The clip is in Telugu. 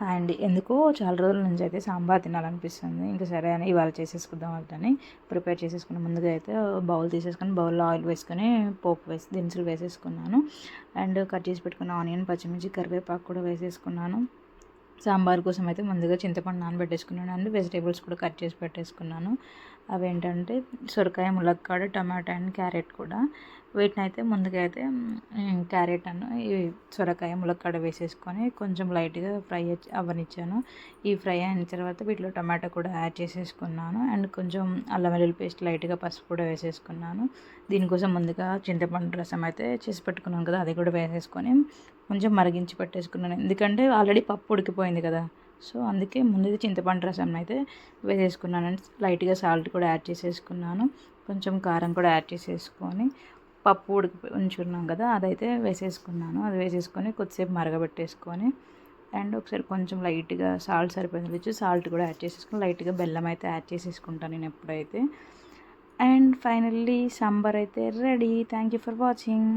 హాయ్ అండి. ఎందుకో చాలా రోజుల నుంచి అయితే సాంబార్ తినాలనిపిస్తుంది. ఇంకా సరే అని ఇవాళ చేసేసుకుందాం అని ప్రిపేర్ చేసేసుకున్న ముందుగా అయితే బౌల్ తీసేసుకొని బౌల్లో ఆయిల్ వేసుకొని పోపు వేసి దినుసులు వేసేసుకున్నాను. అండ్ కట్ చేసి పెట్టుకున్న ఆనియన్ పచ్చిమిర్చి కరివేపాకు కూడా వేసేసుకున్నాను. సాంబార్ కోసం అయితే ముందుగా చింతపండు నానబెట్టేసుకున్నాను. అండ్ వెజిటేబుల్స్ కూడా కట్ చేసి పెట్టేసుకున్నాను. అవి ఏంటంటే సొరకాయ ములక్కాడ టమాటా అండ్ క్యారెట్ కూడా. వీటిని అయితే ముందుగా అయితే క్యారెట్ అన్న ఈ సొరకాయ ములక్కాడ వేసేసుకొని కొంచెం లైట్గా ఫ్రై అవ్వనిచ్చాను ఈ ఫ్రై అయిన తర్వాత వీటిలో టమాటా కూడా యాడ్ చేసేసుకున్నాను. అండ్ కొంచెం అల్లం వెల్లుల్లి పేస్ట్ లైట్గా పసుపు కూడా వేసేసుకున్నాను. దీనికోసం ముందుగా చింతపండు రసం అయితే చేసి పెట్టుకున్నాను కదా అది కూడా వేసేసుకొని కొంచెం మరిగించి పెట్టేసుకున్నాను. ఎందుకంటే ఆల్రెడీ పప్పు ఉడికిపోయింది కదా. సో అందుకే ముందు చింతపండు రసం అయితే వేసేసుకున్నాను. లైట్గా సాల్ట్ కూడా యాడ్ చేసేసుకున్నాను. కొంచెం కారం కూడా యాడ్ చేసేసుకొని పప్పు ఉడికి ఉంచున్నాం కదా అదైతే వేసేసుకున్నాను. అది వేసేసుకొని కొద్దిసేపు మరగబెట్టేసుకొని అండ్ ఒకసారి కొంచెం లైట్గా సాల్ట్ సరిపోయింది వచ్చి సాల్ట్ కూడా యాడ్ చేసేసుకుని లైట్గా బెల్లం అయితే యాడ్ చేసేసుకుంటాను నేను ఎప్పుడైతే. అండ్ ఫైనల్లీ సాంబార్ అయితే ready. Thank you for watching.